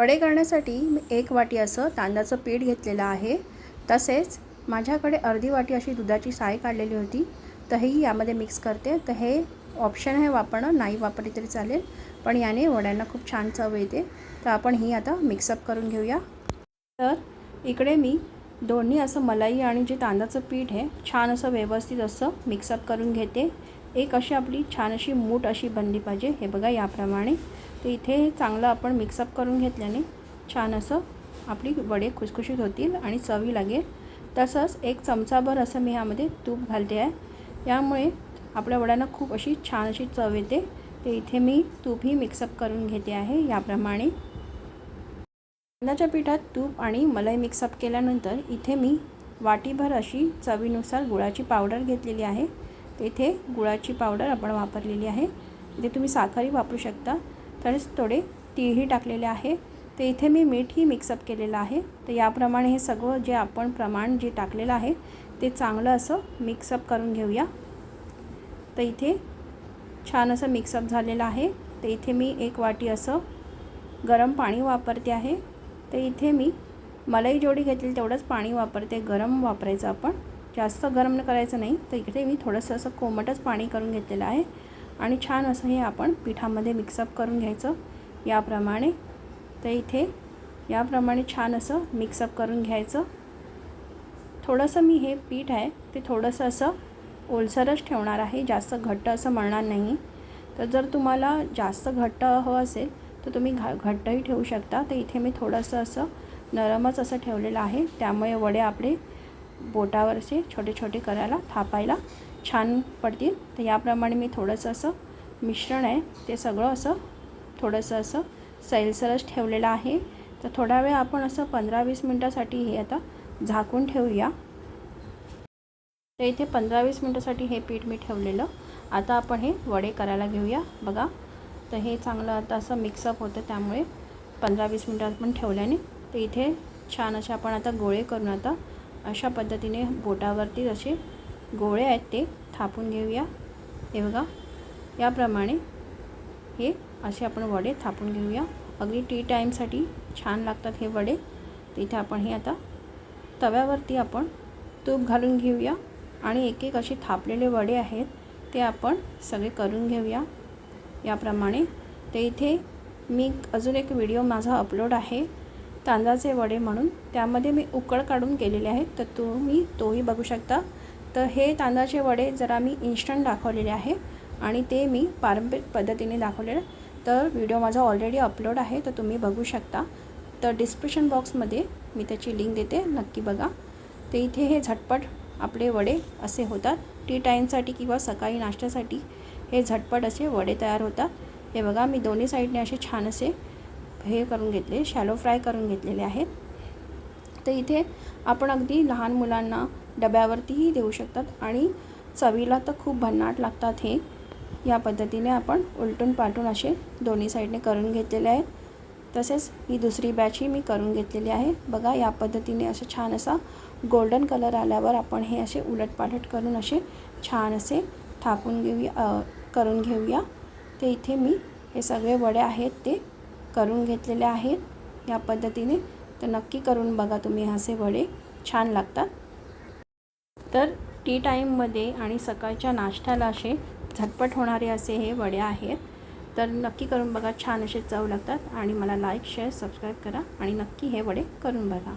वडे करण्यासाठी मी एक वाटी असं तांदळाचं पीठ घेतलेलं आहे. तसेच माझ्याकडे अर्धी वाटी अशी दुधाची साय काढलेली होती. तर ही यामध्ये मिक्स करते. तर हे ऑप्शन आहे वापरणं. नाही वापरली तरी चालेल. पण याने वड्यांना खूप छान चव येते. तर आपण ही आता मिक्सअप करून घेऊया. तर इकडे मी दोन्ही असं मलाई आणि जे तांदळाचं पीठ आहे छान असं व्यवस्थित असं मिक्सअप करून घेते. एक अशी आपली छान अशी मूठ अशी बनली पाहिजे. हे बघा याप्रमाणे. तर इथे चांगलं आपण मिक्सअप करून घेतल्याने छान असं आपली वडे खुसखुशीत होतील आणि चवी लागेल. तसंच एक चमचाभर असं मी ह्यामध्ये तूप घालते आहे. यामुळे आपल्या वड्यांना खूप अशी छान अशी चव येते. ते इथे मी तूपही मिक्सअप करून घेते आहे याप्रमाणे. तांदळाच्या पिठात तूप आणि मलाई मिक्सअप केल्यानंतर इथे मी वाटीभर अशी चवीनुसार गुळाची पावडर घेतलेली आहे. तर इथे गुळाची पावडर आपण वापरलेली आहे. इथे तुम्ही साखरही वापरू शकता. तरच थोडे तीळही टाकलेले आहे. तर इथे मी मीठही मिक्सअप केलेलं आहे. तर याप्रमाणे हे सगळं जे आपण प्रमाण जे टाकलेलं आहे ते चांगलं असं मिक्सअप करून घेऊया. तर इथे छान असं मिक्सअप झालेलं आहे. तर इथे मी एक वाटी असं गरम पाणी वापरते आहे. तर इथे मी मलाई जेवढी घेतली तेवढंच पाणी वापरते गरम वापरायचं आपण. जास्त गरम करायचं नाही. तर इकडे मी थोडंसं असं कोमटच पाणी करून घेतलेलं आहे. आणि छान असं हे आपण पिठामध्ये मिक्सअप करून घ्यायचं. याप्रमाणे तर इथे याप्रमाणे छान असं मिक्सअप करून घ्यायचं. थोडंसं मी हे पीठ आहे ते थोडंसं असं ओलसरच ठेवणार आहे जास्त घट्ट असं म्हणणार नाही. तर जर तुम्हाला जास्त घट्ट हवं असेल तर तुम्ही घा घट्टही ठेवू शकता. तर इथे मी थोडंसं असं नरमच असं ठेवलेलं आहे. त्यामुळे वडे आपले बोटावरचे छोटे छोटे करायला थापायला छान पडतील. तर याप्रमाणे मी थोडंसं असं मिश्रण आहे ते सगळं असं थोडंसं असं सैलसरच ठेवलेलं आहे. तर थोडा वेळ आपण असं पंधरा वीस मिनटासाठी हे आता झाकून ठेवूया. तर इथे पंधरा वीस मिनटासाठी हे पीठ मी ठेवलेलं. आता आपण हे वडे करायला घेऊया. बघा तर हे चांगलं आता असं मिक्सअप होतं त्यामुळे पंधरा वीस मिनटात पण ठेवल्याने. तर इथे छान असे आपण आता गोळे करून आता अशा पद्धतीने बोटावरती असे गोळे आहेत ते थापून घेऊया. हे बघा याप्रमाणे हे असे आपण वडे थापून घेऊया. अगदी टी टाईमसाठी छान लागतात हे वडे. तिथे आपण हे आता तव्यावरती आपण तूप घालून घेऊया. आणि एक एक असे थापलेले वडे आहेत ते आपण सगळे करून घेऊया. याप्रमाणे ते इथे मी अजून एक व्हिडिओ माझा अपलोड आहे तांदळाचे वडे म्हणून. त्यामध्ये मी उकळ काढून केलेले आहेत. तर तुम्ही तोही बघू शकता. तर हे तांदळाचे वडे जरा मी इन्स्टंट दाखवलेले आहे आणि ते मी पारंपरिक पद्धतीने दाखवलेलं. तर व्हिडिओ माझा ऑलरेडी अपलोड आहे तर तुम्ही बघू शकता. तर डिस्क्रिप्शन बॉक्समध्ये मी त्याची लिंक देते नक्की बघा. तर इथे हे झटपट आपले वडे असे होतात. टी टाईमसाठी किंवा सकाळी नाश्त्यासाठी हे झटपट असे वडे तयार होतात. हे बघा मी दोन्ही साईडने असे छान असे हे करून घेतले शॅलो फ्राय करून घेतलेले आहेत. तर इथे आपण अगदी लहान मुलांना डब्यावरतीही देऊ शकतात. आणि चवीला तर खूप भन्नाट लागतात हे. या पद्धतीने आपण उलटून पालटून असे दोन्ही साईडने करून घेतलेले आहे. तसेच ही दुसरी बॅचही मी करून घेतलेली आहे. बघा या पद्धतीने असं छान असा गोल्डन कलर आल्यावर आपण हे असे उलटपालट करून असे छान असे थापून घेऊया करून घेऊया. ते इथे मी हे सगळे वडे आहेत ते करून घेतलेले आहेत. या पद्धतीने तर नक्की करून बघा तुम्ही असे वडे छान लागतात. तर टी टाईममध्ये आणि सकाळच्या नाश्त्याला असे झटपट होणारे असे हे वडे आहेत. तर नक्की करून बघा छान असे चव लागतात. आणि मला लाईक शेअर सबस्क्राईब करा. आणि नक्की हे वडे करून बघा.